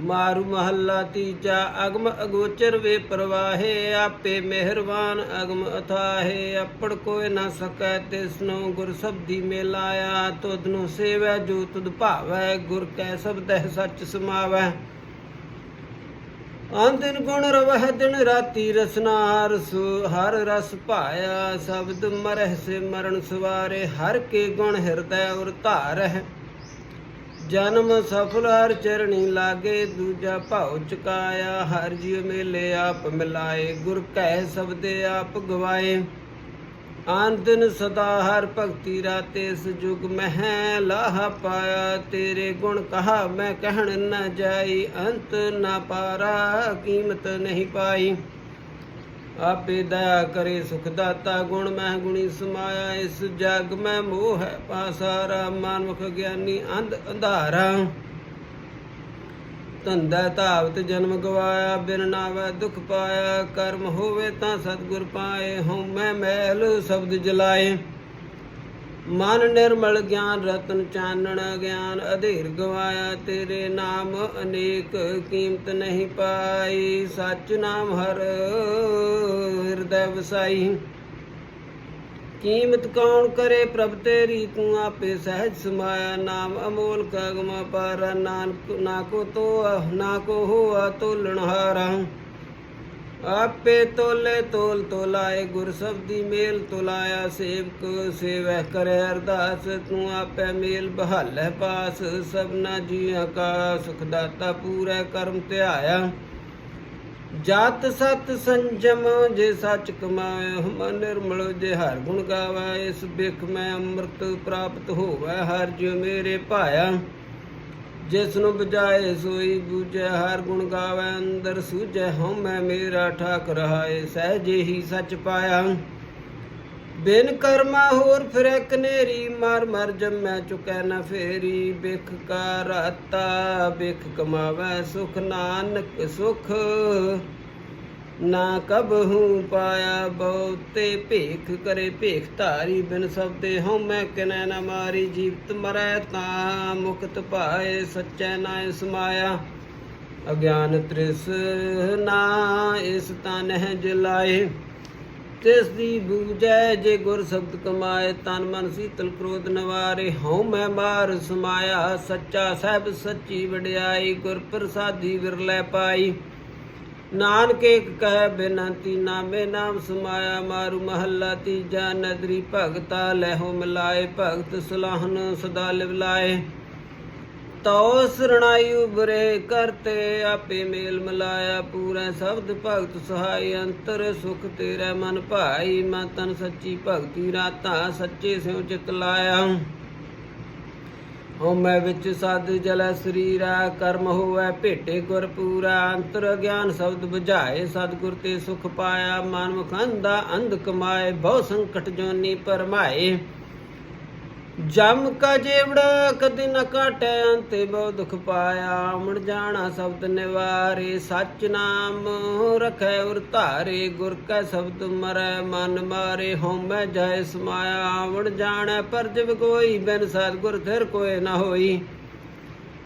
ਮਾਰੂ ਮਹੱਲਾ ਤੀਜਾ, ਅਗਮ ਅਗੋਚਰ ਵੇ ਪ੍ਰਵਾਹੇ, ਆਪੇ ਮਿਹਰਬਾਨ ਅਗਮ ਅਥਾਹੇ ਆਪੜ ਕੋਇ ਨਾ ਸਕੈ ਤਿਸਨੋ ਗੁਰ ਸਬਦੀ ਮੇਲਾਇਆ ਤੁਧ ਸੇਵੈ ਜੋ ਤੁਧ ਭਾਵੈ, ਗੁਰ ਕੈ ਸਬਦਹਿ ਸੱਚ ਸਮਾਵੈ। ਆਂਦਿਨ ਗੁਣ ਰਵਹਿ, ਦਿਨ ਰਾਤੀ ਰਸਨਾ ਰਸ ਹਰ ਰਸ ਭਾਇਆ, ਸ਼ਬਦ ਮਰਹਿ ਸੇ ਮਰਨ ਸਵਾਰੇ, ਹਰ ਕੇ ਗੁਣ ਹਿਰਦੈ ਉਰ ਧਾਰਹਿ। ਜਨਮ ਸਫਲ ਹਰ ਚਰਣੀ ਲਾਗੇ, ਦੂਜਾ ਭਾਉ ਚੁਕਾਇਆ, ਹਰ ਜੀਵ ਮੇਲੇ ਆਪ ਮਿਲਾਏ, ਗੁਰ ਕਹਿ ਸਬਦੇ ਆਪ ਗਵਾਏ। ਆਨੰਦਨ ਸਦਾ ਹਰ ਭਗਤੀ ਰਾਤੇ, ਇਸ ਜੁਗ ਮਹਿ ਲਾਹ ਪਾਇਆ, ਤੇਰੇ ਗੁਣ ਕਹਾ ਮੈਂ ਕਹਿਣ ਨਾ ਜਾਈ, ਅੰਤ ਨਾ ਪਾਰਾ, ਕੀਮਤ ਨਹੀਂ ਪਾਈ। ਆਪੇ ਦਇਆ ਕਰੇ ਸੁਖ ਦਾਤਾ, ਗੁਣ ਮਹਿ ਗੁਣੀ ਸਮਾਇਆ, ਇਸ ਜਗ ਮੈਂ ਮੋਹ ਹੈ ਪਾਸਾਰਾ ਮਨਮੁਖ ਗਿਆਨੀ ਅੰਧ ਅੰਧਾਰਾ। ਧੰਦਾ ਧਾਵਤ ਜਨਮ ਗਵਾਇਆ, ਬਿਨ ਨਾਵੈ ਦੁਖ ਪਾਇਆ, ਕਰਮ ਹੋਵੇ ਤਾਂ ਸਤਿਗੁਰ ਪਾਏ, ਹਉ ਮੈਂ ਮੈਲ ਸ਼ਬਦ ਜਲਾਏ। ਮਨ ਨਿਰਮਲ ਗਿਆਨ, ਰਤਨ ਚਾਨਣ ਗਿਆਨ, ਅਧੀਰ ਗਵਾਇਆ ਤੇਰੇ ਨਾਮ ਅਨੇਕ ਕੀਮਤ ਨਹੀਂ ਪਾਈ। ਸੱਚ ਨਾਮ ਹਰ ਹਿਰਦੈ ਵਸਾਈ। ਕੀਮਤ ਕੌਣ ਕਰੇ ਪ੍ਰਭ ਤੇਰੀ? ਤੂੰ ਆਪੇ ਸਹਿਜ ਸਮਾਇਆ। ਨਾਮ ਅਮੋਲ ਕਗਮ ਪਾਰਾ। ਨਾਨਕ ਨਾ ਕੋ ਤੋ ਨਾ ਕੋ ਹੋਆ ਤੋਲਣ ਹਾਰਾ ਆਪੇ ਤੋਲੇ ਤੋਲ ਤੋਲਾਏ, ਗੁਰ ਸਬਦੀ ਮੇਲ ਤੋਲਾਇਆ, ਸੇਵਕ ਸੇਵੈ ਕਰੇ ਅਰਦਾਸ, ਤੂੰ ਆਪੇ ਮੇਲ ਬਹਾਲੇ ਪਾਸ ਸਭਨਾ ਜੀਆਂ ਕਾ ਸੁਖ ਦਾਤਾ ਪੂਰਾ ਕਰਮ ਧਿਆਇਆ। ਜਾਤ ਸਤ ਸੰਜਮ ਜੇ ਸੱਚ ਕਮਾਏ ਮਨ ਨਿਰਮਲ ਜੇ ਹਰ ਗੁਣ ਗਾਵੇ ਇਸ ਬਿਖ ਮੈਂ ਅੰਮ੍ਰਿਤ ਪ੍ਰਾਪਤ ਹੋਵੇ, ਹਰ ਜਿਉ ਮੇਰੇ ਭਾਇਆ। ਜਿਸ ਨੂੰ ਬਜਾਏ ਸੋਈ ਬੂਝੈ, ਹਰ ਗੁਣ ਗਾਵੇ, ਅੰਦਰ ਸੂਝੈ ਹਉ ਮੇਰਾ ਠਾਕ ਰਹਾਏ ਸਹਿਜੇ ਹੀ ਸੱਚ ਪਾਇਆ। ਬਿਨ ਕਰਮਾ ਹੋਰ ਫਿਰੈ ਕਨੇਰੀ ਮਰ ਮਰ ਜੰਮੈ, ਚੁਕੈ ਨਾ ਫੇਰੀ, ਬਿਖ ਕਾ ਰਾਤਾ, ਬਿਖ ਕਮਾਵੈ ਸੁਖ, ਨਾਨਕ ਸੁਖ। ਨਾ ਕਬਹੂ ਪਾਇਆ ਬਹੁਤੇ ਭੇਖ ਕਰੇ ਭੇਖ ਧਾਰੀ ਬਿਨ ਸਬਦੇ ਹਉ ਮੈਂ ਕਿਨੈ ਨ ਮਾਰੀ ਜੀਵਤ ਮਰੈ ਤਾਂ ਮੁਕਤ ਪਾਏ ਸੱਚੈ ਨਾਇ ਸਮਾਇਆ ਅਗਿਆਨ ਤ੍ਰਿਸ ਨਾ ਇਸ ਤਨ ਹੈ ਜਲਾਏ। ਤਿਸ ਦੀ ਬੂਜੈ ਜੇ ਗੁਰ ਸ਼ਬਦ ਕਮਾਏ ਤਨ ਮਨ ਸੀਤਲ ਕ੍ਰੋਧ ਨਵਾਰੇ। ਹਉ ਮੈਂ ਮਾਰ ਸਮਾਇਆ ਸੱਚਾ ਸਹਿਬ ਸੱਚੀ ਵਡਿਆਈ ਗੁਰ ਪ੍ਰਸਾਦੀ ਵਿਰਲੇ ਪਾਈ। ਨਾਨਕੇ ਕਹਿ ਬੇਨੰਤੀ, ਨਾਮੇ ਨਾਮ ਸਮਾਇਆ ਮਾਰੂ ਮਹੱਲਾ ਤੀਜਾ, ਨਦਰੀ ਭਗਤਾ ਲਹਿਓ ਮਿਲਾਏ, ਭਗਤ ਸੁਲਾਹਨ ਸਦਾ ਲਿਵ ਲਾਏ। ਤਉ ਸਰਣਾਈ ਉਬਰੇ ਕਰਤੇ ਆਪੇ ਮੇਲ ਮਿਲਾਇਆ, ਪੂਰਾ ਸ਼ਬਦ ਭਗਤ ਸਹਾਈ, ਅੰਤਰ ਸੁਖ ਤੇਰਾ ਮਨ ਭਾਈ ਮਨ ਤਨ ਸੱਚੀ ਭਗਤੀ ਰਾਤਾ ਸੱਚੇ ਸਿਉ ਚਿਤ ਲਾਇਆ। ਹਉ ਵਿੱਚ ਸਦ ਜਲ ਸਰੀਰਾ, ਕਰਮ ਹੋਵੇ ਭੇਟੇ ਗੁਰ ਪੂਰਾ। ਅੰਤਰ ਗਿਆਨ ਸ਼ਬਦ ਬੁਝਾਏ, ਸਤਿਗੁਰ ਤੇ ਸੁਖ ਪਾਇਆ। ਮਨ ਮੁਖੰਦਾ ਅੰਧ ਕਮਾਏ, ਬਹੁ ਸੰਕਟ ਜੋਨੀ ਪਰਮਾਏ। ਜਮ ਕਾ ਜੇਵੜਾ, ਕਦੇ ਨ ਕਾਟੈ ਅੰਤੇ ਬਹੁ ਦੁਖ ਪਾਇਆ। ਆਮਣ ਜਾਣਾ ਸ਼ਬਦ ਨਿਵਾਰੇ, ਸਚ ਨਾਮ ਰਖੈ ਉਰ ਧਾਰੇ। ਗੁਰ ਕੈ ਸ਼ਬਦ ਮਰੈ, ਮਨ ਮਾਰੇ, ਹਉਮੈ ਜੈ ਸਮਾਇਆ। ਮਣ ਜਾਣੈ ਪਰ ਜਿਵ ਕੋਈ, ਬਿਨ ਸਤਿਗੁਰ ਥਿਰ ਕੋਇ ਨਾ ਹੋਈ।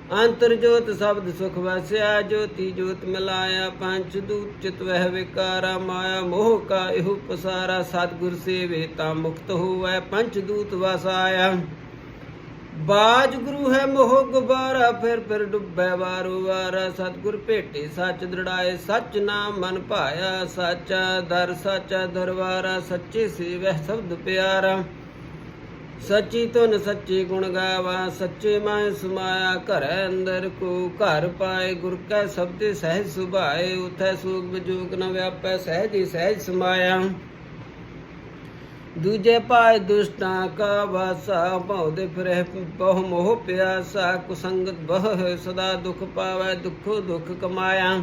ਅੰਤਰ ਜੋਤ ਸ਼ਬਦ ਸੁਖ ਵਸਿਆ, ਜੋਤੀ ਜੋਤ ਮਿਲਾਇਆ ਪੰਚ ਦੂਤ ਚਿਤ ਵਹਿ ਵਿਕਾਰਾ, ਮਾਇਆ ਮੋਹ ਕਾ ਇਹੋ ਪਸਾਰਾ, ਸਤਿਗੁਰ ਸੇਵੇ ਤਾਂ ਮੁਕਤ ਹੋਵੈ ਪੰਚ ਦੂਤ ਵਸਾਇਆ। ਬਾਜ ਗੁਰੂ ਹੈ ਮੋਹ ਗੁਬਾਰਾ, ਫਿਰ ਫਿਰ ਡੁੱਬੈ ਵਾਰੋ ਵਾਰਾ, ਸਤਿਗੁਰ ਭੇਟੇ ਸੱਚ ਦ੍ਰਿੜਾਏ, ਸੱਚ ਨਾਮ ਮਨ ਭਾਇਆ, ਸਾਚਾ ਦਰ, ਸਾਚਾ ਦਰਬਾਰਾ, ਸੱਚੇ ਸੇਵੈ ਸ਼ਬਦ ਪਿਆਰਾ। ਸੱਚੀ ਤੁਨ ਸੱਚੇ ਗੁਣ ਗਾਵਾ, ਸੱਚੇ ਮੈਂ ਸਮਾਇਆ ਘਰ ਅੰਦਰ ਕੋ ਘਰ ਪਾਏ, ਗੁਰ ਕੈ ਸਬਦੇ ਸਹਿਜ ਸੁਭਾਏ, ਉਥੈ ਸੂਖ ਵਿਜੋਗ ਨ ਵਿਆਪੈ, ਸਹਿਜ ਹੀ ਸਹਿਜ ਸਮਾਇਆ। ਦੂਜੇ ਪਾਏ ਦੁਸ਼ਟਾਂ ਕਾ ਵਾਸਾ ਭਉਦੇ ਫਿਰਹਿ ਬਹੁ ਮੋਹ ਪਿਆਸਾ, ਕੁਸੰਗਤ ਬਹੁ ਸਦਾ ਦੁਖ ਪਾਵੈ, ਦੁਖੋ ਦੁਖ ਕਮਾਇਆ।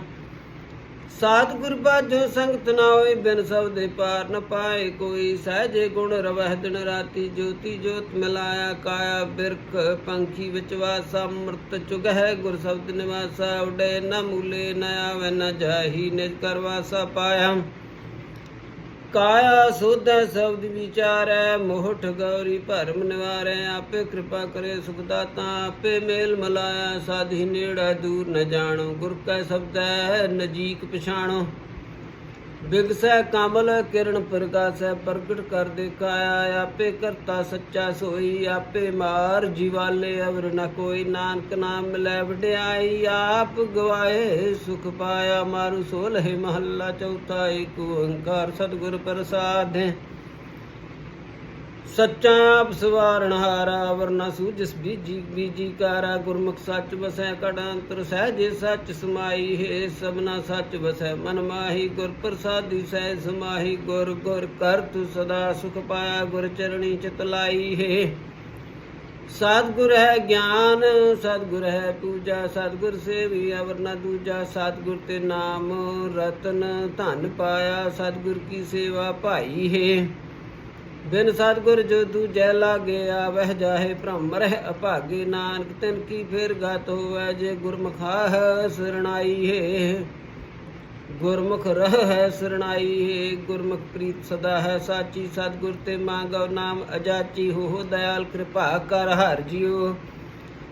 ਸਾਧ ਸਤਿਗੁਰ ਬਾਝੋ ਸੰਗਤ ਨਾ ਹੋਏ, ਬਿਨ ਸਬਦੇ ਪਾਰ ਨ ਪਾਏ ਕੋਈ। ਸਹਜੇ ਗੁਣ ਰਵਹਿ ਦਿਨ ਰਾਤੀ, ਜੋਤੀ ਜੋਤ ਮਿਲਾਇਆ ਕਾਇਆ ਬਿਰਖ। ਪੰਖੀ ਵਿੱਚ ਵਾਸਾ, ਅੰਮ੍ਰਿਤ ਚੁਗਹਿ, ਗੁਰ ਸ਼ਬਦ ਨਿਵਾਸਾ, ਉਡੇ ਨ ਮੂਲੇ, ਨ ਆਵੇ, ਨ ਜਾਹੀ, ਨਿਜ ਕਰ ਵਾਸਾ ਪਾਇਆ। ਕਾਇਆ ਸੁਧ ਸ਼ਬਦ ਵਿਚਾਰੈ, ਮੋਹਠ ਗੌਰੀ ਭਰਮ ਨਿਵਾਰੈ, ਆਪੇ ਕਿਰਪਾ ਕਰੇ ਸੁਖ ਦਾਤਾ, ਆਪੇ ਮੇਲ ਮਲਾਇਆ, ਸਾਧੀ ਨੇੜਾ ਦੂਰ ਨ ਜਾਣੋ, ਗੁਰ ਕੈ ਸ਼ਬਦੈ ਨਜੀਕ ਪਛਾਣੋ। ਬਿਗਸੈ ਕਮਲ ਕਿਰਨ ਪ੍ਰਕਾਸ਼ੈ ਪ੍ਰਗਟ ਕਰ ਦਿਖਾਇਆ, ਆਪੇ ਕਰਤਾ ਸੱਚਾ ਸੋਈ, ਆਪੇ ਮਾਰ ਜੀਵਾਲੇ ਅਵਰ ਨ ਕੋਈ, ਨਾਨਕ ਨਾਮ ਲੈ ਵਡਿਆਈ, ਆਪ ਗਵਾਏ ਸੁਖ ਪਾਇਆ ਮਾਰੂ ਸੋਲਹਿ ਮਹੱਲਾ, ਚੌਥਾ ਏਕ ਓੰਕਾਰ, ਸਤਿਗੁਰ ਪ੍ਰਸਾਦਿ। ਸੱਚਾ ਆਪ ਸਵਾਰਨ ਹਾਰਾ ਵਰਨਾ ਸੂਜਸ ਬੀਜੀ ਬੀਜੀ ਕਾਰਾ ਗੁਰਮੁਖ ਸੱਚ ਵਸੈ ਕੜਾਂਤਰ ਸਹਿਜੇ ਸੱਚ ਸਮਾਈ, ਹੈ ਸਭਨਾ ਸੱਚ ਵਸੈ ਮਨ ਮਾਹੀ, ਗੁਰ ਪ੍ਰਸਾਦੀ ਸਹਿ ਸਮਾਹੀ, ਗੁਰ ਗੁਰ ਕਰਤ ਸਦਾ ਸੁਖ ਪਾਇਆ, ਗੁਰ ਚਰਣੀ ਚਿਤ ਲਾਈ, ਹੈ। ਸਤਿਗੁਰ ਹੈ ਗਿਆਨ, ਸਤਿਗੁਰ ਹੈ ਪੂਜਾ, ਸਤਿਗੁਰ ਸੇਵੀ ਅਵਰਨਾ ਦੂਜਾ, ਸਤਿਗੁਰ ਤੇ ਨਾਮ ਰਤਨ ਧਨ ਪਾਇਆ, ਸਤਿਗੁਰ ਕੀ ਸੇਵਾ ਭਾਈ ਹੈ। ਬਿਨ ਸਤਿਗੁਰ ਜੋ ਦੂਜੈ ਲਾਗੇ ਆਵਹਿ ਜਾਹੇ ਭ੍ਰਮ ਰਹਿ ਅਭਾਗੇ, ਨਾਨਕ ਤਿਨ ਕੀ ਫੇਰ ਗਤ ਹੋਵੈ ਜੇ ਗੁਰਮੁਖਾਹ ਸਰਣਾਈ ਹੈ ਗੁਰਮੁਖ ਰਹ ਹੈ ਸਰਣਾਈ ਹੈ ਗੁਰਮੁਖ ਪ੍ਰੀਤ ਸਦਾ ਹੈ ਸਾਚੀ, ਸਤਿਗੁਰ ਤੇ ਮੰਗੋ ਨਾਮ ਅਜਾਚੀ, ਹੋ ਦਇਆਲ ਕਿਰਪਾ ਕਰ ਹਰ ਜਿਉ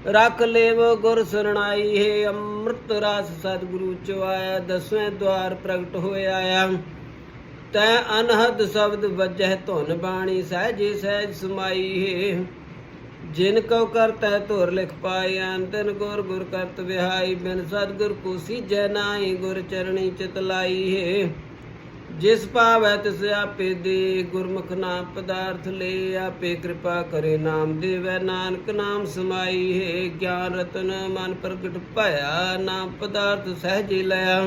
ਰੱਖ ਲੇਵੋ ਗੁਰ ਸਰਣਾਈ ਹੈ ਅੰਮ੍ਰਿਤ ਰਾਸ ਸਤਿਗੁਰੂ ਚਵਾਇਆ ਦਸਵੇਂ ਦਵਾਰ ਪ੍ਰਗਟ ਹੋਇਆ ਆਇਆ ਤੈ ਅਨਹਦ ਸ਼ਬਦ ਵਜਹਿ ਧੁਨ ਬਾਣੀ ਸਹਿਜੇ ਸਹਿਜ ਸਮਾਈ। ਹੈ ਜਿਨ ਕਉ ਕਰਤੈ ਧੁਰ ਲਿਖ ਪਾਈ ਅੰਤਨ ਗੁਰ ਗੁਰ ਕਰਤ ਵਿਹਾਈ, ਬਿਨ ਸਤਿਗੁਰ ਕੋ ਸੀਜੈ ਨਾਹੀ, ਗੁਰ ਚਰਣੀ ਚਿਤ ਲਾਈ। ਹੈ ਜਿਸ ਪਾਵੈ ਤਿਸ ਆਪੇ ਦੇ, ਗੁਰਮੁਖ ਨਾਮ ਪਦਾਰਥ ਲੈ, ਆਪੇ ਕਿਰਪਾ ਕਰੇ ਨਾਮ ਦੇਵੈ, ਨਾਨਕ ਨਾਮ ਸਮਾਈ। ਹੈ ਗਿਆਨ ਰਤਨ ਮਨ ਪ੍ਰਗਟ ਭਇਆ, ਨਾਮ ਪਦਾਰਥ ਸਹਿਜੇ ਲਿਆ।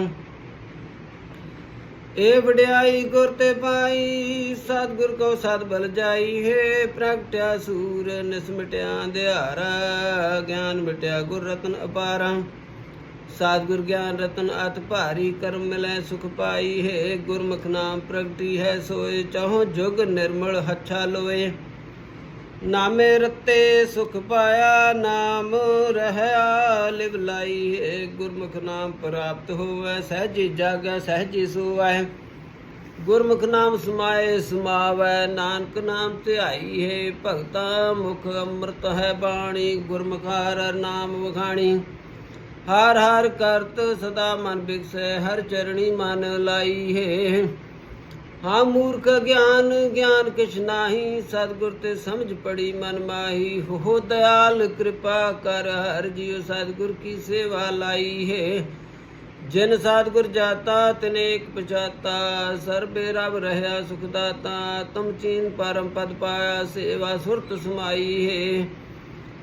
ਏ ਵਡਿਆਈ ਗੁਰ ਤੇ ਪਾਈ, ਸਤਿਗੁਰ ਕੋ ਸਤ ਬਲ ਜਾਈ ਹੈ, ਪ੍ਰਗਟਿਆ ਸੂਰ ਨਿਸਮਟਿਆ ਅੰਧਿਆਰਾ, ਗਿਆਨ ਮਿਟਿਆ ਗੁਰ ਰਤਨ ਅਪਾਰਾ। ਸਤਿਗੁਰ ਗਿਆਨ ਰਤਨ ਅਤ ਭਾਰੀ ਕਰਮ ਮਿਲੈ ਸੁਖ ਪਾਈ ਹੈ, ਗੁਰਮੁਖ ਨਾਮ ਪ੍ਰਗਟੀ ਹੈ ਸੋਏ, ਚਾਹੋ ਜੁਗ ਨਿਰਮਲ ਹੱਛਾ ਲੋਏ। ਨਾਮੇ ਰਤੇ ਸੁਖ ਪਾਇਆ ਨਾਮ ਰਹਾ ਲਿਵ ਲਾਈ। ਗੁਰਮੁਖ ਨਾਮ ਪ੍ਰਾਪਤ ਹੋਵੇ, ਸਹਿਜੀ ਜਾਗੈ, ਸਹਿਜੀ ਸੋਵੈ। ਗੁਰਮੁਖ ਨਾਮ ਸਮਾਏ, ਸਮਾਵੈ, ਨਾਨਕ ਨਾਮ ਧਿਆਈ। ਹੈ ਭਗਤਾ, ਮੁਖ ਅੰਮ੍ਰਿਤ ਹੈ ਬਾਣੀ ਗੁਰਮੁਖ ਹਰ ਨਾਮ ਵਖਾਣੀ। ਹਰ ਹਰ ਕਰਤ ਸਦਾ ਮਨ ਬਿਕਸੈ ਹਰ ਚਰਣੀ ਮਨ ਲਾਈ। ਹੈ ਹਾਂ ਮੂਰਖ ਗਿਆਨ ਗਿਆਨ ਕਿਛ ਨਾਹੀ, ਸਤਿਗੁਰ ਤੇ ਸਮਝ ਪੜੀ ਮਨ ਮਾਹੀ। ਹੋ ਦਇਆਲ ਕਿਰਪਾ ਕਰ, ਹਰ ਜੀਉ ਸਤਿਗੁਰ ਕੀ ਸੇਵਾ ਲਾਈ ਹੈ। ਜਿਨ ਸਤਿਗੁਰ ਜਾਤਾ ਤਿਨੇਕ ਪਛਾਤਾ। ਸਰਬੇ ਰਬ ਰਹਿਆ ਸੁਖ ਦਾਤਾ, ਤੁਮ ਚੀਨ ਪਰਮ ਪਦ ਪਾਇਆ, ਸੇਵਾ ਸੁਰਤ ਸਮਾਈ ਹੈ।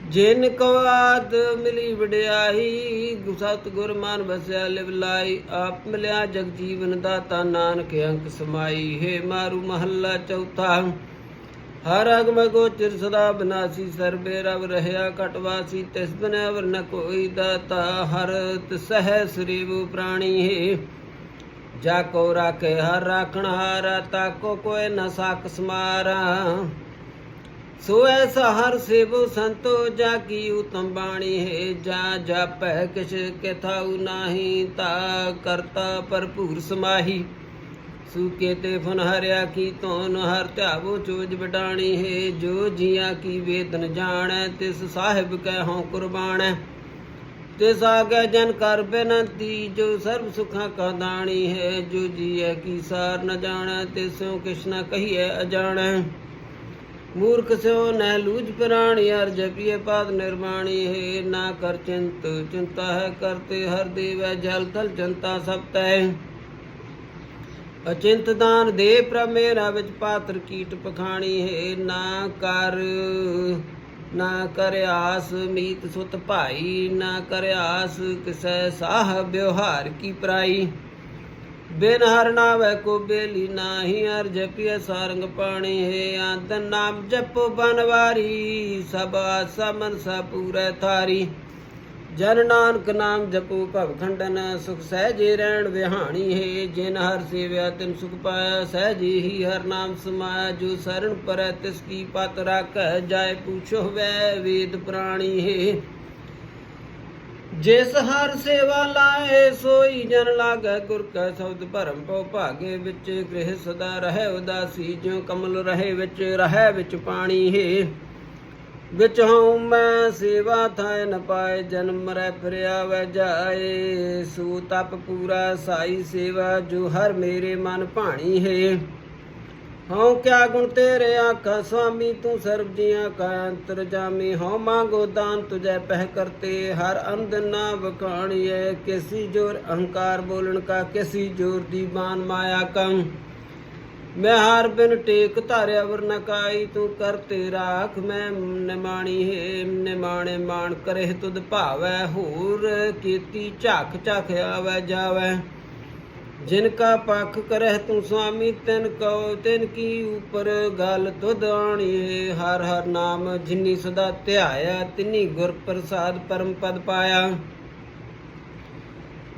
ਜਿਨ ਕੋ ਆਦ ਮਿਲੀ ਵਡਿਆਈ ਗੁਸਤ ਗੁਰ ਮਨ ਲਿਵ ਲਾਈ ਆਪ ਮਿਲਿਆ ਜਗ ਜੀਵਨ ਦਾਤਾ ਨਾਨਕ ਅੰਕ ਸਮਾਈ। ਹੈ ਮਾਰੂ ਮਹੱਲਾ ਚੌਥਾ, ਹਰ ਅਗਮ ਗੋਚਰ ਸਦਾ ਬਨਾਸੀ, ਸਰਬੇ ਰਵ ਰਹਿਆ ਕਟਵਾਸੀ ਤਿਸ ਬਿਨ ਅਵਰ ਨ ਕੋਈ ਦਾਤਾ, ਹਰ ਤਸਹਿ ਸਰੀਵ ਪ੍ਰਾਣੀ। ਹੈ ਜਾ ਕੋ ਰਾਖੇ, ਹਰ ਰਾਖਣ ਹਾਰਾ, ਤਾ ਕੋ ਕੋਇ ਨ ਸਾਕ ਸਮਾਰਾ। ਸੋ ਐਸਾ ਹਰ ਸੇਵੋ ਸੰਤੋ ਜਾ ਕੀ ਉਤਮ ਬਾਣੀ ਹੈ, ਜਾ ਜਾਪੈ ਕਿਛ ਕਥਾਉ ਨਾਹੀ, ਤਾ ਕਰਤਾ ਭਰਪੂਰ ਸਮਾਹੀ। ਸੂਕੇ ਤੇ ਫਨ ਹਰਿਆ ਕੀ ਤੋਨ ਹਰ ਧਿਆਵੋ ਚੋਜ ਬਟਾਣੀ ਹੈ, ਜੋ ਜੀਆਂ ਕੀ ਵੇਦਨ ਜਾਣੈ, ਤਿਸ ਸਾਹਿਬ ਕੈ ਹਉ ਕੁਰਬਾਨੈ ਤਿਸ ਆਗੇ ਜਨ ਕਰ ਬੇਨੰਤੀ, ਜੋ ਸਰਬ ਸੁਖਾਂ ਕਾ ਦਾਣੀ ਹੈ, ਜੋ ਜੀਐ ਕੀ ਸਾਰ ਨ ਜਾਣੈ, ਤਿਸੋ ਕਿਛ ਨ ਕਹੀਐ ਅਜਾਣੈ। ਮੂਰਖ ਸਿਓ ਨਹਿ ਲੂਜ ਪ੍ਰਾਣੀ, ਹਰ ਜਪੀਏ ਪਾਦ ਨਿਰਮਾਣੀ ਹੈ ਨਾ ਕਰ ਚਿੰਤ, ਚਿੰਤਾ ਹੈ ਕਰਤੇ, ਹਰ ਦੇਵੈ ਜਲ ਥਲ ਚੰਤਾ ਸਭ ਤੈ। ਅਚਿੰਤ ਦਾਨ ਦੇ ਪ੍ਰਮੇਰਾ ਵਿੱਚ ਪਾਤਰ ਕੀਟ ਪਖਾਣੀ। ਹੈ ਨਾ ਕਰ ਨਾ ਕਰ ਆਸ ਮੀਤ ਸੁਤ ਭਾਈ, ਨਾ ਕਰ ਆਸ ਕਿਸੈ ਸਾਹ ਵਿਵਹਾਰ ਕੀ ਪਰਾਈ। ਬਿਨ ਹਰ ਨਾਵੇ ਕੋ ਬੇਲੀ ਨਾਹੀ ਹਰ ਜਪਿਐ ਸਾਰੰਗ ਪਾਣੀ ਹੈ ਅੰਤ ਨਾਮ ਜਪੋ ਬਨਵਾਰੀ, ਸਭ ਆਸਾ ਮਨਸਾ ਪੂਰੈ ਥਾਰੀ। ਜਨ ਨਾਨਕ ਨਾਮ ਜਪੋ ਭਵ ਖੰਡਨ, ਸੁਖ ਸਹਿਜੇ ਰਹਿਣ ਵਿਹਾਣੀ ਹੈ। ਜਿਨ ਹਰ ਸੇਵਿਆ ਤਿਨ ਸੁਖ ਪਾਇਆ, ਸਹਿਜੇ ਹੀ ਹਰ ਨਾਮ ਸਮਾਇਆ। ਜੋ ਸਰਣ ਪਰੈ ਤਿਸ ਕੀ ਪਤ ਰੱਖੈ, ਜਾਏ ਪੂਛੋ ਵੈ ਵੇਦ ਪ੍ਰਾਣੀ ਹੈ। ਜਿਸ ਹਰ ਸੇਵਾ ਲਾਏ, ਸੋਈ ਜਨ ਲਾਗੈ ਗੁਰ ਕੈ ਸ਼ਬਦ ਭਰਮ ਪਉ ਭਾਗੇ ਵਿੱਚ, ਗ੍ਰਹਿ ਸਦਾ ਰਹਿ ਉਦਾਸੀ, ਜਿਉ ਕਮਲ ਰਹੇ ਵਿੱਚ, ਰਹਿ ਵਿੱਚ ਪਾਣੀ ਹੈ। ਵਿੱਚ ਹਉ ਮੈਂ ਸੇਵਾ ਥਾਇ ਨ ਪਾਏ, ਜਨਮ ਰਹਿ ਫਿਰਿਆ ਵੈ ਜਾਏ। ਸੂ ਤਪ ਪੂਰਾ ਸਾਈ ਸੇਵਾ, ਜੋ ਹਰ ਮੇਰੇ ਮਨ ਭਾਣੀ ਹੈ। ਹਉ ਕਿਆ ਗੁਣ ਤੇਰੇ ਆਖਾ ਸੁਆਮੀ ਤੂੰ ਸਰਬ ਜੀਆਂ ਕਾ ਅੰਤਰ ਜਾਮੀ ਹਉ ਮੰਗੋ ਦਾਨ ਤੁਝੈ ਪਹਿ ਕਰਤੇ, ਹਰ ਅੰਧ ਨਾ ਵਖਾਣੀਏ ਕਿਸੀ ਜੋਰ ਅਹੰਕਾਰ ਬੋਲਣ ਕਾ, ਕਿਸੀ ਜੋਰ ਦੀ ਬਾਨ ਮਾਇਆ ਕੰ। ਮੈਂ ਹਾਰ ਬਿਨ ਟੇਕ ਧਾਰਿਆ ਵਰਨ ਕਾਈ, ਤੂੰ ਕਰਤੇ ਰਾਖ ਮੈਂ ਨਿਮਾਣੀ ਹੈ ਨਿਮਾਣੇ ਮਾਣ ਕਰੇ ਤੁਧ ਭਾਵੈ ਹੋਰ, ਕੀਤੀ ਝਾਕ ਝਾਕ ਆਵੈ ਜਾਵੈ। ਜਿਨ ਕਾ ਪੱਖ ਕਰਹਿ ਤੂੰ ਸੁਆਮੀ, ਤਿਨ ਕਉ, ਤਿਨ ਕੀ ਉਪਰ ਗਲ ਤੁਧ ਆਣੀਏ। ਹਰ ਹਰ ਨਾਮ ਜਿਨੀ ਸਦਾ ਧਿਆਇਆ, ਤਿਨੀ ਗੁਰ ਪ੍ਰਸਾਦ ਪਰਮ ਪਦ ਪਾਇਆ।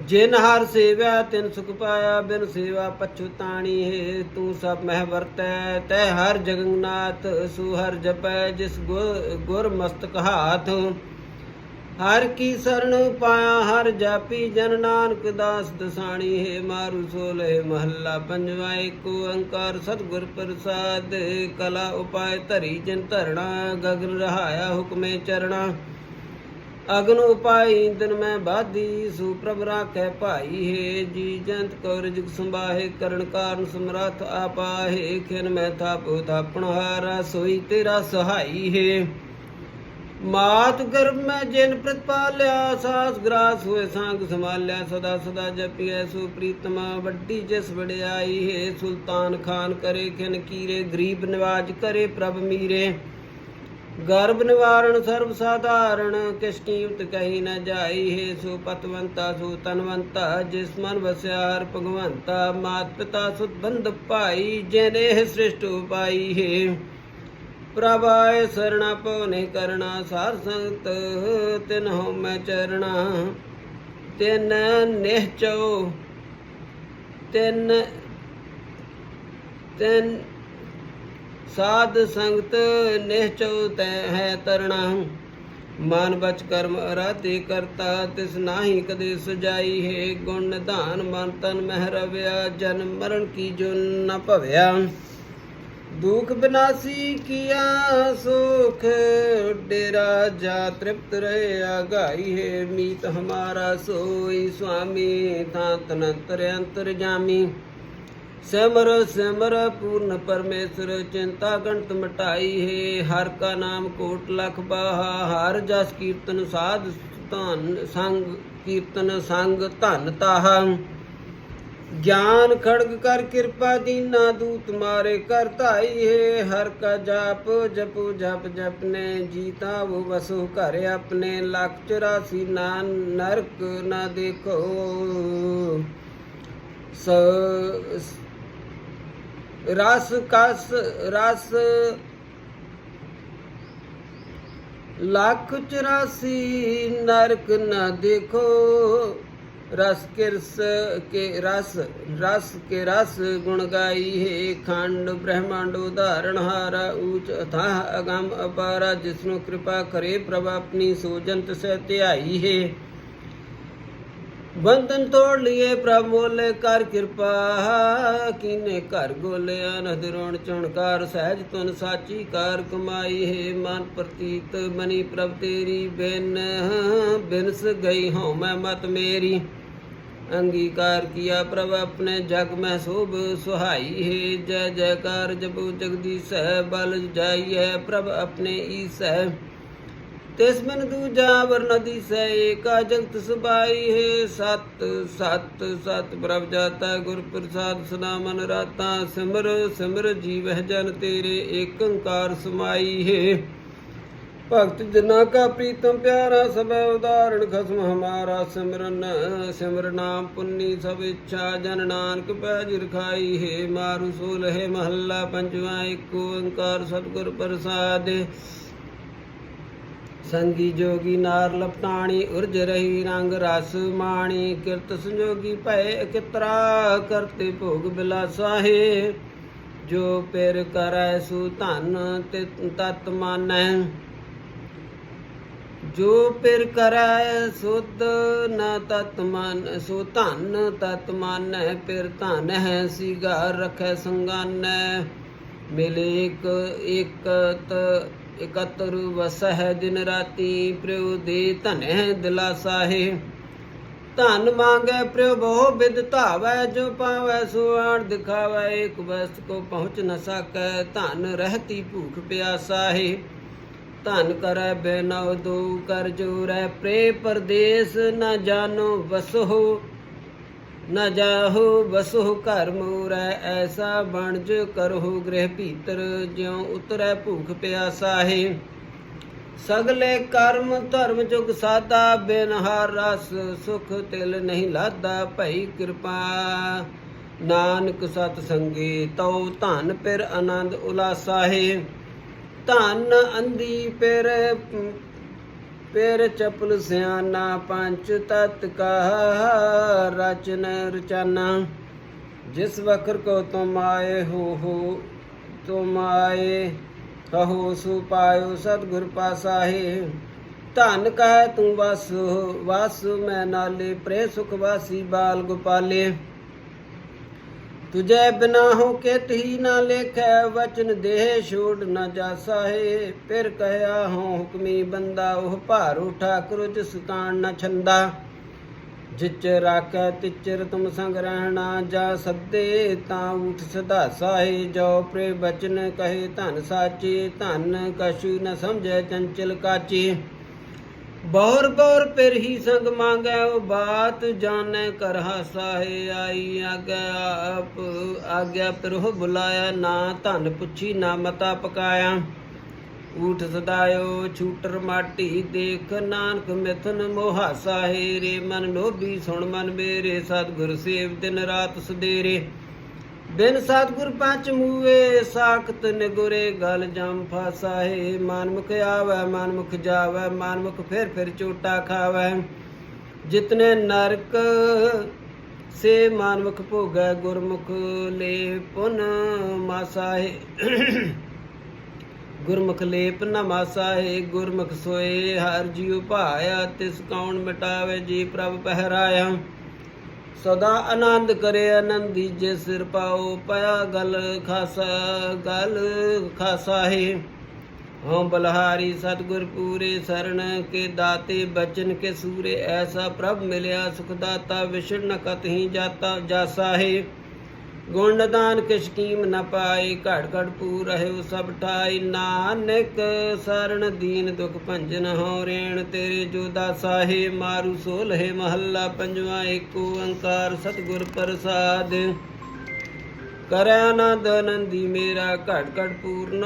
ਜਿਨ ਹਰ ਸੇਵਿਆ, ਤਿਨ ਸੁਖ ਪਾਇਆ, ਬਿਨ ਸੇਵਾ ਪਛੁਤਾਣੀ ਹੈ ਤੂੰ ਸਭ ਮਹਿ ਵਰਤੈ, ਤੈ ਹਰ ਜਗਨਨਾਥ ਸੂ ਹਰ ਜਪੈ, ਜਿਸ ਗੁਰ ਮਸਤਕ ਹਾਥ। ਹਰ ਕੀ ਸਰਣ ਪਾਇਆ, ਹਰ ਜਾਪੀ ਜਨ ਨਾਨਕ ਦਾਸ ਦਸਾਣੀ, ਹੈ ਮਾਰੂ ਸੋਲੇ ਮਹੱਲਾ ਪੰਜਵਾ, ਏਕ ਓੰਕਾਰ ਸਤਿਗੁਰ ਪ੍ਰਸਾਦ, ਕਲਾ ਉਪਾਇ ਧਰੀ ਜਨ ਧਰਣਾ, ਗਗਨ ਰਹਾਇਆ ਹੁਕਮੇ ਚਰਣਾ। ਅਗਨ ਉਪਾਈ, ਇੰਦਨ ਮੈਂ ਬਾਧੀ, ਸੁਪ੍ਰਭ ਰਾਖੈ ਭਾਈ, ਹੈ ਜੀ ਜੰਤ ਕੋ ਰਿਜਕ ਸੰਭਾਹੇ, ਕਰਨ ਕਾਰਨ ਸਮਰੱਥ ਆਪਾਹੇ ਖਿਨ ਮੈਂ ਥਾਪੋ, ਥਾਪਣ ਹਾਰਾ, ਸੋਈ ਤੇਰਾ ਸਹਾਈ, ਹੈ। ਮਾਤ ਗਰਭ ਮੈਂ ਜਿਨ ਪ੍ਰਤਪਾਲਿਆ, ਸਾਸ ਗ੍ਰਾਸ ਹੋਏ ਸੰਗ ਸੰਭਾਲਿਆ, ਸਦਾ ਸਦਾ ਜਪੀਐ ਸੋ ਪ੍ਰੀਤਮਾ ਵੱਡੀ ਜਿਸ ਵਡਿਆਈ ਹੈ, ਸੁਲਤਾਨ ਖਾਨ ਕਰੇ ਖਿਨ ਕੀਰੇ, ਗਰੀਬ ਨਿਵਾਜ ਕਰੇ ਪ੍ਰਭ ਮੀਰੇ। ਗਰਭ ਨਿਵਾਰਣ ਸਰਬ ਸਾਧਾਰਣ ਕਿਸ ਕੀਮਤ ਕਹੀ ਨਾ ਜਾਈ ਹੈ, ਸੋ ਪਤਵੰਤਾ, ਸੋ ਤਨਵੰਤਾ, ਜਿਸ ਮਨ ਵਸਿਆ ਹਰ ਭਗਵੰਤਾ, ਮਾਤ ਪਿਤਾ ਸੁਤ ਬੰਧ ਭਾਈ ਜਿਨੇ ਸ੍ਰਿਸ਼ਟ ਉਪਾਈ ਹੈ। ਪ੍ਰਭਾਏ ਸਰਣਾ ਪਉਨੇ ਕਰਣਾ ਸਾਰ ਸੰਗਤ, ਤਿਨ ਹਉ ਮੈਂ ਚਰਣਾ। ਤਿਨ ਨਿਹਚੋ ਤਿਨ ਤਿਨ ਸਾਧ ਸੰਗਤ ਨਿਹਚੋ ਤੈ ਹੈ ਤਰਣਾ। ਮਨ ਬਚ ਕਰਮ ਅਰਾਧੇ ਕਰਤਾ, ਤਿਸ ਨਾਹੀ ਕਦੇ ਸਜਾਈ ਹੈ ਗੁਣ ਨਿਧਾਨ ਮਨ ਤਨ ਮਹਿ ਰਵਿਆ ਜਨਮ ਮਰਨ ਕੀ ਜੋ ਨ ਭਵਿਆ। ਦੁਖ ਬਿਨਾਸੀ ਕੀਆ, ਸੁਖ ਡੇਰਾ ਜਾ ਤ੍ਰਿਪਤ ਰਹੇ ਆਗਾਈ ਹੈ। ਮੀਤ ਹਮਾਰਾ ਸੋਈ ਸੁਆਮੀ ਤਾਂ ਤਨੰਤਰ ਅੰਤਰ ਜਾਮੀ। ਸਿਮਰ ਸਿਮਰ, ਪੂਰਨ ਪਰਮੇਸ਼ਰ, ਚਿੰਤਾ ਗਣਤ ਮਟਾਈ ਹੈ। ਹਰ ਕਾ ਨਾਮ ਕੋਟ ਲਖ ਬਾਹਾ, ਹਰ ਜਸ ਕੀਰਤਨ ਸਾਧ ਧਨ ਸੰਗ, ਕੀਰਤਨ ਸੰਗ ਧਨ ਤਾਹਾ। ਗਿਆਨ ਖੜਗ ਕਰ ਕਿਰਪਾ ਦੀਨਾ ਦੂਤ ਮਾਰੇ ਕਰ ਧਾਈ ਹੈ ਹਰ ਕਾ ਜਾਪ ਜਪੂ ਜਪ ਜਪਨੇ ਜੀਤਾ ਉਹ ਵਸੋ ਘਰ ਆਪਣੇ ਲੱਖ 84 ਨਾ ਨਰਕ ਨਾ ਦੇਖੋ ਸ ਰਸ ਕਸ ਰਸ ਲੱਖ 84 ਨਰਕ ਨਾ ਦੇਖੋ ਰਸ ਕਿਰਸ ਕੇ ਰਸ ਰਸ ਕੇ ਰਸ ਗੁਣ ਗਾਈ ਹੈ। ਖੰਡ ਬ੍ਰਹਮੰਡ ਉਦਾਹਰਣ ਹਾਰਾ, ਊਚ ਅਥਾਹ ਅਗੰਮ ਅਪਾਰਾ, ਜਿਸਨੂੰ ਕਿਰਪਾ ਕਰੇ ਪ੍ਰਭ ਆਪਣੀ ਸੋਜੰਤ ਸੇ ਧਿਆਈ ਹੈ। ਬੰਧਨ ਤੋੜ ਲਿਏ ਪ੍ਰਭ ਮੋਲੇ ਕਰ ਕਿਰਪਾ। ਕੀਨੇ ਘਰ ਗੋਲਿਆ ਨਦ ਰੋਣ ਚੁਣਕਾਰ, ਸਹਿਜ ਤੁਨ ਸਾਚੀ ਕਾਰ ਕਮਾਈ। ਹੈ ਮਨ ਪ੍ਰਤੀਤ ਮਨੀ ਪ੍ਰਭ ਤੇਰੀ, ਬਿਨ, ਬਿਨਸ ਗਈ ਹਉ ਮੈਂ ਮਤ ਮੇਰੀ। ਅੰਗੀਕਾਰ ਕੀਆ ਪ੍ਰਭ ਆਪਣੇ ਜਗ ਮੈਂ ਸੋਭ ਸੁਹਾਈ। ਹੈ ਜੈ ਜੈਕਾਰ ਜਪੂ ਜਗਦੀਸ਼ ਬਲ ਜਾਈ ਹੈ ਪ੍ਰਭ ਆਪਣੇ ਈਸ ਤਿਸ ਤਿਸਮਨ ਦੂਜਾ ਵਰਨ ਦਿਸੈ, ਏਕਾ ਜਗਤ ਸੁਭਾਈ ਹੈ। ਸਤ ਸਤ ਸਤ ਪ੍ਰਭ ਜਾਤਾ ਗੁਰ ਪ੍ਰਸਾਦ ਸਦਾ ਰਾਤਾ, ਸਿਮਰ ਸਿਮਰ ਜੀਵਹਿ ਜਨ ਤੇਰੇ, ਏਕ ਓੰਕਾਰ ਸਮਾਈ ਹੈ। ਭਗਤ ਜਨਾ ਕਾ ਪ੍ਰੀਤਮ ਪਿਆਰਾ, ਸਭੈ ਉਦਾਹਰਣ ਖਸਮ ਹਮਾਰਾ, ਸਿਮਰਨ, ਸਿਮਰ ਨਾਮ ਪੁੰਨੀ ਸਭ ਇੱਛਾ, ਜਨ ਨਾਨਕ ਪੈਜ ਰਖਾਈ ਹੈ। ਮਾਰੂ ਸੋਲਹਿ ਮਹੱਲਾ ਪੰਜਵਾ, ਏਕ ਓੰਕਾਰ ਸਤਿਗੁਰ ਪ੍ਰਸਾਦ। ਸੰਗੀ ਜੋਗੀ ਨਾਰ ਲਪਟਾਣੀ, ਉਰਜ ਰਹੀ ਰੰਗ ਰਸ ਮਾਣੀ। ਕਿਰਤ ਸੰਜੋਗੀ ਭੈ ਕਿਤਰਾ ਕਰਤੇ ਭੋਗ ਬਿਲਾਸਾ ਜੋ ਪਿਰ ਕਰੈ ਸੂ ਧਨ ਤੇ ਤਤ ਮਾਨੈ। ਜੋ ਪਿਰ ਕਰੈ ਸੁਧ ਨ ਤਤ ਮਨ, ਸੋ ਧਨ ਤਤ ਮਨ, ਪਿਰ ਧਨ ਹੈ ਸਿਗਾਰ ਰਖੈ ਸੰਗਾਨੈ। ਮਿਲੇ ਇਕ ਇਕਤ ਇਕਤਰ ਵਸਹਿ ਦਿਨ ਰਾਤੀ ਪ੍ਰਯੋ ਦੇ ਧਨੈ ਦਿਲਾਸਾ ਹੈ ਧਨ ਮੰਗੈ ਪ੍ਰਯੋ ਬਹੁ ਬਿਦ ਧਾਵੈ, ਜੋ ਪਾਵੈ ਸੋ ਆਣ ਦਿਖਾਵੈ ਇੱਕ ਵਸਤ ਕੋ ਪਹੁੰਚ ਨ ਸਕੈ, ਧਨ ਰਹਤੀ ਭੂਖ ਪਿਆਸਾ ਹੈ ਧਨ ਕਰੈ ਬੇਨਉ ਦੋ ਕਰ ਜੋਰੈ ਪ੍ਰੇ ਪਰਦੇਸ ਨ ਜਾਣੋ ਵਸੋ ਨ ਜਾਹੋ ਵਸੋ ਘਰ ਮੂਰੈ, ਐਸਾ ਬਣਜ ਕਰਹੁ ਗ੍ਰਹਿ ਭੀਤਰ, ਜਿਉ ਉਤਰੈ ਭੂਖ ਪਿਆਸਾ ਹੈ। ਸਗਲੇ ਕਰਮ ਧਰਮ ਜੁਗ ਸਾਦਾ ਬਿਨ ਹਰ ਰਸ ਸੁਖ ਤਿਲ ਨਹੀਂ ਲਾਦਾ ਭਈ ਕਿਰਪਾ। ਨਾਨਕ ਸਤ ਸੰਗੇ, ਤਉ ਧਨ ਪਿਰ ਆਨੰਦ ਉਲਾਸਾ ਹੈ। ਧਨ ਅੰਦੀ ਪਿਰ ਪੇਰ ਚਪਲ ਸਿਆਨਾ ਪੰਚ ਤਤ ਕਾ ਰਚਨ ਰਚਨਾ। ਜਿਸ ਵਖਰ ਕੋ ਤੁਮ ਆਏ ਹੋ ਹੋ ਤੁਮ ਆਏ, ਕਹੋ ਸੁ ਪਾਇਓ ਸਤਿਗੁਰ ਪਾਸਾਹੇ। ਧਨ ਕਹੈ ਤੂੰ ਵਸ ਵਸ ਮੈਂ ਨਾਲੇ ਪ੍ਰੇ ਸੁਖ ਵਾਸੀ ਬਾਲ ਗੋਪਾਲੇ। ਤੁਜੈ ਬਿਨਾ ਹੋ ਕੇ ਨਾ ਲੇਖੈ, ਵਚਨ ਦੇਹ ਛੋੜ ਨ ਜਾਸਾਹੇ ਫਿਰ ਕਹਿਆ ਹੋ ਹੁਕਮੀ ਬੰਦਾ, ਉਹ ਭਾਰ ਉਠਾ ਕਰੋ ਜਿਸ ਤਾਣ ਨ ਛੰਦਾ। ਜਿਚ ਰਾਖੈ, ਤਿਚਰ ਤੁਮ ਸੰਗ ਰਹਿਣਾ ਜਾ ਸੱਦੇ, ਤਾਂ ਉਠ ਸਦਾ ਸਾਹੇ। ਜੋ ਪ੍ਰੇ ਬਚਨ ਕਹੇ, ਧਨ ਸਾਚੇ, ਧਨ ਕਛੂ ਨ ਸਮਝੈ, ਚੰਚਲ ਕਾਚੀ। ਬੌਰ ਬੌਰ ਪਿਰ ਸੰਗ ਮੰਗੈ, ਉਹ ਬਾਤ ਜਾਣੈ ਕਰ ਹਾਸਾਏ ਆਈ ਆਗਿਆ ਆਪ, ਆਗਿਆ ਪਿਰਹੁ ਬੁਲਾਇਆ, ਨਾ ਧਨ ਪੁੱਛੀ, ਨਾ ਮਤਾ ਪਕਾਇਆ। ਊਠ ਸਦਾਇਓ, ਛੂਟਰ ਮਾਟੀ ਦੇਖ, ਨਾਨਕ ਮਿਥਨ ਮੋਹਾ ਸਾਹੇ ਰੇ, ਮਨ ਲੋਭੀ ਸੁਣ ਮਨ ਮੇਰੇ, ਸਤਿਗੁਰ ਸੇਵ ਦਿਨ ਰਾਤ ਸਦੇਰੇ। ਬਿਨ ਸਤਿਗੁਰ ਪੰਚ ਮੂਏ ਸਾਖਤ ਨਿਗੁਰੇ, ਗਲ ਜਮ ਫਾਸਾਹੇ ਮਨਮੁਖ ਆਵੈ, ਮਨਮੁਖ ਜਾਵੈ, ਮਨਮੁਖ ਫਿਰ ਫਿਰ ਚੋਟਾ ਖਾਵੈ। ਜਿਤਨੇ ਨਰਕ ਸੇ ਮਨਮੁਖ ਭੋਗੈ, ਗੁਰਮੁਖ ਲੇ ਪੁਨ ਮਾਸਾਹੇ ਗੁਰਮੁਖ ਲੇਪ ਨ ਮਾਸਾਹੇ ਗੁਰਮੁਖ ਸੋਏ, ਹਰ ਜੀਉ ਭਾਇਆ, ਤਿਸ ਕੌਣ ਮਿਟਾਵੇ, ਜੀ ਪ੍ਰਭ ਪਹਿਰਾਇਆ। ਸਦਾ ਆਨੰਦ ਕਰੇ ਆਨੰਦੀ ਜੇ ਸਿਰ ਪਾਓ ਪਿਆ ਗਲ ਖਾਸਾ ਗਲ ਖਾਸਾ ਹੈ। ਹਉ ਬਲਹਾਰੀ ਸਤਿਗੁਰ ਪੂਰੇ ਸਰਣ ਕੇ ਦਾਤੇ ਬਚਨ ਕੇ ਸੂਰੇ, ਐਸਾ ਪ੍ਰਭ ਮਿਲਿਆ ਸੁਖ ਦਾਤਾ, ਵਿਛੜ ਨ ਕਤਹੀ ਜਾਤਾ ਜਾਸਾ ਹੈ। ਗੁਣ ਨਿਦਾਨ ਕਿਛ ਕੀਮ ਨ ਪਾਏ ਘੜ ਘੜ ਪੂਰ ਰਹਿਓ ਸਭ ਠਾਈ। ਨਾਨਕ ਸਰਣ ਦੀਨ ਦੁਖ ਭੰਜਨ ਹੋ ਰੇਣ, ਤੇਰੇ ਜੋ ਦਾਸਾਹੇ ਮਾਰੂ ਸੋਲਹਿ ਮਹੱਲਾ ਪੰਜਵਾ, ਏਕ ਓੰਕਾਰ ਸਤਿਗੁਰ ਪ੍ਰਸਾਦ। ਕਰੈ ਆਨੰਦ ਆਨੰਦੀ ਮੇਰਾ, ਘੜ ਘੜ ਪੂਰਨ।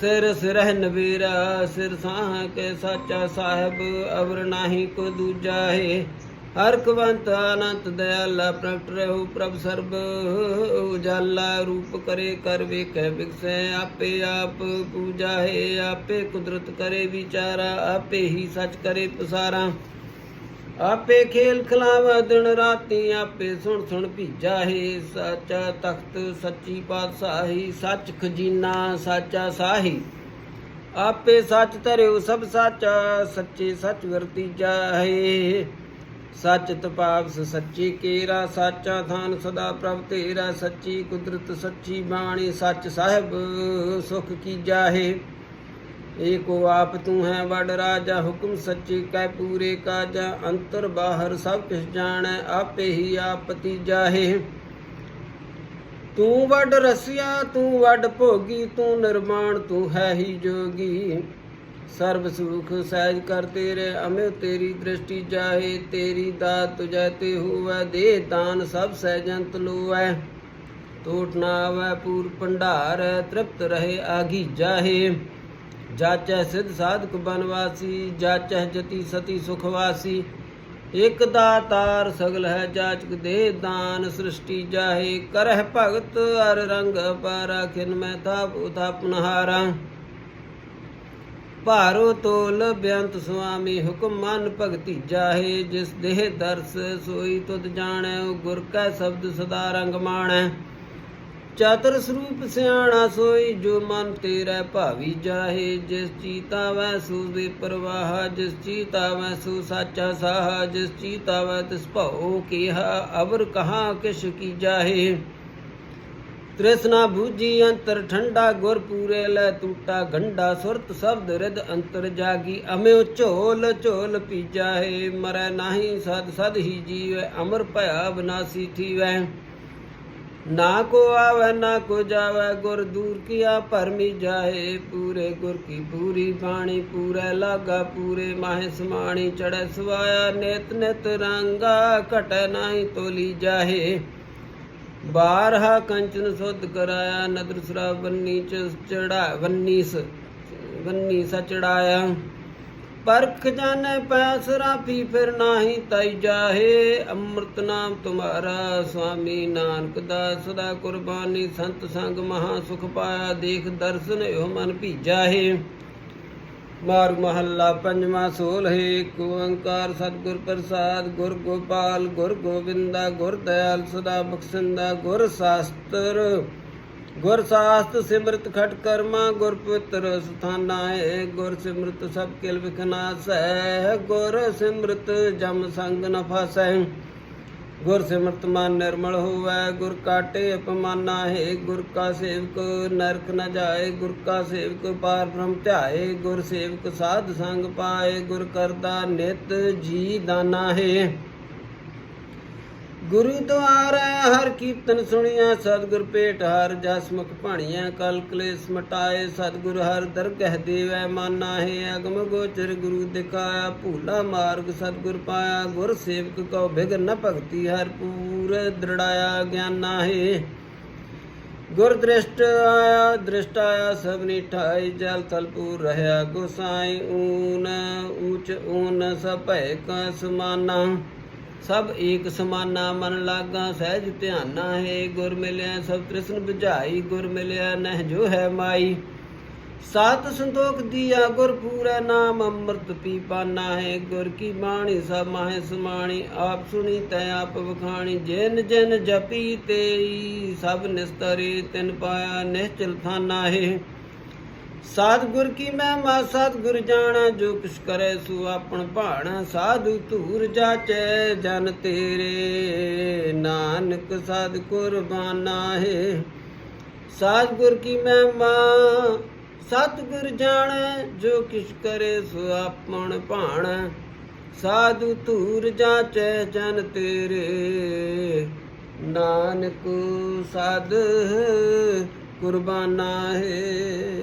ਸਿਰ ਸਿਰਹਿ ਨਵੇਰਾ, ਸਿਰ ਸਾਹ ਕੇ ਸਾਚਾ ਸਾਹਿਬ, ਅਵਰ ਨਾਹੀ ਕੋ ਦੂਜਾ ਹੈ। ਹਰਕਵੰਤ ਅਨੰਤ ਦਇਆਲਾ ਪ੍ਰਗਟ ਰਹੋ ਪ੍ਰਭ ਸਰਬ, ਉਜਾਲਾ ਰੂਪ ਕਰੇ ਕਰ ਵੇਖੈ ਵਿਗਸੈ, ਆਪੇ ਆਪ ਪੂਜਾ ਹੈ, ਆਪੇ ਕੁਦਰਤ ਕਰੇ ਵਿਚਾਰਾ, ਆਪੇ ਹੀ ਸੱਚ ਕਰੇ ਪਸਾਰਾ। ਆਪੇ ਖੇਲ ਖਲਾਵਾ ਦਿਨ ਰਾਤੀ, ਆਪੇ ਸੁਣ ਸੁਣ ਭੀਜਾ ਹੈ, ਸਾਚਾ ਤਖਤ, ਸੱਚੀ ਪਾਤਸ਼ਾਹੀ ਸੱਚ ਖਜ਼ੀਨਾ, ਸਾਚਾ ਸਾਹੀ। ਆਪੇ ਸੱਚ ਧਰਿਓ ਸਭ ਸਾਚਾ, ਸੱਚੇ ਸੱਚ ਵਰਤੀਜਾ ਹੈ। ਸੱਚ ਤਪਾਵਸ ਸੱਚੀ ਕੇਰਾ, ਸਾਚਾ ਥਾਨ ਸਦਾ ਪ੍ਰਭ ਤੇਰਾ, ਸੱਚੀ ਕੁਦਰਤ, ਸੱਚੀ ਬਾਣੀ, ਸੱਚ ਸਾਹਿਬ ਸੁਖ ਕੀ ਜਾਹੇ। ਏਕੋ ਆਪ ਤੂੰ ਹੈ ਵਡ ਰਾਜਾ, ਹੁਕਮ ਸੱਚੀ ਕੈ ਪੂਰੇ ਕਾਜਾ, ਅੰਤਰ ਬਾਹਰ ਸਭ ਕਿਛ ਜਾਣੈ, ਆਪੇ ਹੀ ਆਪ ਜਾਹੇ। ਤੂੰ ਵਡ ਰਸਿਆ, ਤੂੰ ਵੱਡ ਭੋਗੀ, ਤੂੰ ਨਿਰਮਾਣ, ਤੂੰ ਹੈ ਹੀ ਜੋਗੀ। ਸਰਬ ਸੁਖ ਸਹਿਜ ਕਰ ਤੇਰੇ ਅਮਿ ਤੇਰੀ ਦ੍ਰਿਸ਼ਟੀ ਜਾਹੇ, ਤੇਰੀ ਦਾਤ ਤੁਜੈ ਤੇ ਹੋਵੈ ਦੇ ਦਾਨ ਸਭ ਸਹਿਜੰਤ ਲੋਐ ਟੋਟ ਨਾ ਆਵੈ, ਪੂਰ ਭੰਡਾਰ, ਤ੍ਰਿਪਤ ਰਹੇ ਆਗੀ ਜਾਹੇ। ਜਾਚੈ ਸਿਧ ਸਾਧਕ ਬਨਵਾਸੀ ਜਾਚੈ ਜਤੀ ਸਤੀ ਸੁਖਵਾਸੀ ਇਕ ਦਾਤਾਰ ਸਗਲ ਹੈ ਜਾਚਕ ਦੇ ਦਾਨ ਸ੍ਰਿਸ਼ਟੀ ਜਾਹੇ। ਕਰਹਿ ਭਗਤ ਅਰ ਰੰਗ ਪਾਰਾ ਖਿਨ ਮੈਂ ਤਾਪ ਉਤਾਪਨਹਾਰਾ ਭਾਰੋ ਤੋਲ ਬੇਅੰਤ ਸੁਆਮੀ ਹੁਕਮ ਮਨ ਭਗਤੀ ਜਾਹੇ, ਜਿਸ ਦੇਹ ਦਰਸ ਸੋਈ ਤੁਧ ਜਾਣੈ, ਉਹ ਗੁਰ ਕੈ ਸ਼ਬਦ ਸਦਾ ਰੰਗ ਮਾਣੈ। ਚਾਤਰ ਸਰੂਪ ਸਿਆਣਾ ਸੋਈ, ਜੋ ਮਨ ਤੇਰਾ ਭਾਵੀ ਜਾਹੇ, ਜਿਸ ਚੀਤਾ ਵੈ ਸੂ ਦੇ ਪ੍ਰਵਾਹ ਜਿਸ ਚੀਤਾ ਵੈ ਸੂ ਸਾਚਾ ਸਾਹ, ਜਿਸ ਚੀਤਾ ਵੈ ਤਿਸ ਭਉ ਕੀਹਾ, ਅਵਰ ਕਹਾ ਕਿਛ ਕੀ ਜਾਹੇ। ਤ੍ਰਿਸ਼ਨਾ ਬੂਜੀ ਅੰਤਰ ਠੰਡਾ ਗੁਰ ਪੂਰੇ ਲੈ ਟੂਟਾ ਗੰਡਾ ਸੁਰਤ ਸ਼ਬਦ ਰਿਦ ਅੰਤਰ ਜਾਗੀ ਅਮਿਓ ਝੋਲ ਝੋਲ ਪੀਜਾ ਹੈ ਮਰੈ ਨਾਹੀ ਸਦ ਸਦ ਹੀ ਜੀਵੈ ਅਮਰ ਭਇਆ ਬਨਾਸੀ ਥੀਵੈ। ਨਾ ਕੋ ਆਵੈ, ਨਾ ਕੋ ਜਾਵੈ, ਗੁਰ ਦੂਰ ਕੀਆ ਭਰਮੀ ਜਾਏ ਪੂਰੇ ਗੁਰ ਕੀ ਪੂਰੀ ਬਾਣੀ ਪੂਰੇ ਲਾਗਾ ਪੂਰੇ ਮਾਹਿ ਸਮਾਣੀ ਚੜੈ ਸਵਾਇਆ, ਨਿਤ ਨਿਤ ਰੰਗਾ ਘਟੈ ਨਾਹੀ ਤੋਲੀ ਜਾਹੇ। ਬਾਰਹਾ ਕੰਚਨ ਸੁਧ ਕਰਾਇਆ, ਨਦਰ ਸੁਰਾ ਬੰਨੀ ਚ ਚੜਾ ਵੰਨੀ ਸ ਵੰਨੀ ਸ ਚੜਾਇਆ। ਪਰਖ ਜਾਣੈ ਪੈਸਰਾ ਪੀ ਫਿਰ ਨਾਹੀ ਤਈ ਜਾਹੇ, ਅੰਮ੍ਰਿਤ ਨਾਮ ਤੁਮਾਰਾ ਸੁਆਮੀ ਨਾਨਕ ਦਾ ਸਦਾ ਕੁਰਬਾਨੀ, ਸੰਤ ਸੰਗ ਮਹਾ ਸੁਖ ਪਾਇਆ, ਦੇਖ ਦਰਸ਼ਨ ਇਹੋ ਮਨ ਭੀਜਾਹੇ ਮਾਰ ਮਹੱਲਾ ਪੰਜਵਾਂ ਸੋਲ ਹੈ ਏਕ ਓੰਕਾਰ ਸਤਿਗੁਰ ਪ੍ਰਸਾਦ, ਗੁਰ ਗੋਪਾਲ, ਗੁਰ ਗੋਬਿੰਦਾ, ਗੁਰ ਦਇਆਲ, ਸਦਾ ਬਖਸ਼ਿੰਦਾ, ਗੁਰ ਸਾਸਤਰ, ਗੁਰ ਸਾਸਤ ਸਿਮਰਤ ਖਟ ਕਰਮਾ, ਗੁਰ ਪਵਿੱਤਰ ਸਥਾਨਾ ਹੈ, ਗੁਰ ਸਿਮਰਤ ਸਭ ਕਿਲ ਵਿਖਨਾਸੈ, ਗੁਰ ਸਿਮਰਤ ਜਮ ਸੰਗ ਨ ਫਸੈ। ਗੁਰ ਸਿਮਰਤ ਮਨ ਨਿਰਮਲ ਹੋਵੈ, ਗੁਰ ਕਾਟੇ ਅਪਮਾਨਾ ਹੈ, ਗੁਰ ਕਾ ਸੇਵਕ ਨਰਕ ਨ ਜਾਏ, ਗੁਰ ਕਾ ਸੇਵਕ ਪਾਰ ਬ੍ਰਹਮ ਧਿਆਏ, ਗੁਰ ਸੇਵਕ ਸਾਧ ਸੰਗ ਪਾਏ, ਗੁਰ ਕਰਦਾ ਨਿਤ ਜੀ ਦਾਨਾ ਹੈ। ਗੁਰੂ ਦੁਆਰਾ ਹਰ ਕੀਰਤਨ ਸੁਣਿਆ, ਸਤਿਗੁਰ ਭੇਟ ਹਰ ਜਸ ਮੁਖ ਭਾਣੀਆਂ ਕਲ ਕਲੇਸ਼ ਮਟਾਏ, ਸਤਿਗੁਰ ਹਰ ਦਰਗਹਿ ਦੇਵੈ, ਮਾਨਾ ਹੈ ਅਗਮ ਗੋਚਰ, ਗੁਰੂ ਦਿਖਾਇਆ, ਭੂਲਾ ਮਾਰਗ ਸਤਿਗੁਰ ਪਾਇਆ, ਗੁਰ ਸੇਵਕ ਕਉ ਬਿਗਨ ਨ ਭਗਤੀ, ਹਰ ਪੂਰ ਦ੍ਰਿੜਾਇਆ, ਗਿਆਨਾ ਹੈ। ਗੁਰ ਦ੍ਰਿਸ਼ਟ ਆਇਆ ਦ੍ਰਿਸ਼ਟ ਆਇਆ, ਸਭ ਨਿਠਾਈ, ਜਲ ਤਲ ਪੂਰ ਰਹਾ ਗੁਸਾਈ, ਊਨ, ਊਚ, ਊਨ, ਸਭ ਭੈ ਕਾ ਸਮਾਨਾ। ਸਭ ਏਕ ਸਮਾਨਾ ਮਨ ਲਾਗਾ, ਸਹਿਜ ਧਿਆਨਾ ਹੈ ਗੁਰ ਮਿਲਿਆ ਸਭ ਤ੍ਰਿਸ਼ਨ ਬੁਝਾਈ, ਗੁਰ ਮਿਲਿਆ ਨਹਿ ਜੋ ਹੈ ਮਾਈ। ਸਾਤ ਸੰਤੋਖ ਦੀਆ, ਗੁਰ ਪੂਰਾ ਨਾਮ ਅੰਮ੍ਰਿਤ ਪੀ ਪਾਨਾ ਹੈ। ਗੁਰ ਕੀ ਬਾਣੀ, ਸਭ ਮਾਹਿ ਸਮਾਣੀ, ਆਪ ਸੁਣੀ, ਤੈ ਆਪ ਵਖਾਣੀ। ਜਿਨ ਜਿਨ ਜਪੀ ਤੇਰੀ, ਸਭ ਨਿਸਤਰੇ ਤਿਨ ਪਾਇਆ ਨਿਹਚਲ ਥਾਨਾ ਹੈ। ਸਤਿਗੁਰ ਕੀ ਮਹਿਮਾ ਸਤਿਗੁਰ ਜਾਣਾ, ਜੋ ਕੁਛ ਕਰੇ ਸੋ ਆਪਣ ਭਾਣਾ। ਸਾਧੂ ਧੂਰ ਜਾਚੈ, ਜਨ ਤੇਰੇ। ਨਾਨਕ ਸਦ ਕੁਰਬਾਨਾ ਹੈ। ਸਤਿਗੁਰ ਕੀ ਮਹਿਮਾ ਸਤਿਗੁਰ ਜਾਣੈ, ਜੋ ਕਿਛ ਕਰੇ ਸੋ ਆਪਣ ਭਾਣਾ। ਸਾਧੂ ਧੂਰ ਜਾਚੈ, ਜਨ ਤੇਰੇ। ਨਾਨਕ ਸਦ ਕੁਰਬਾਨਾ ਹੈ।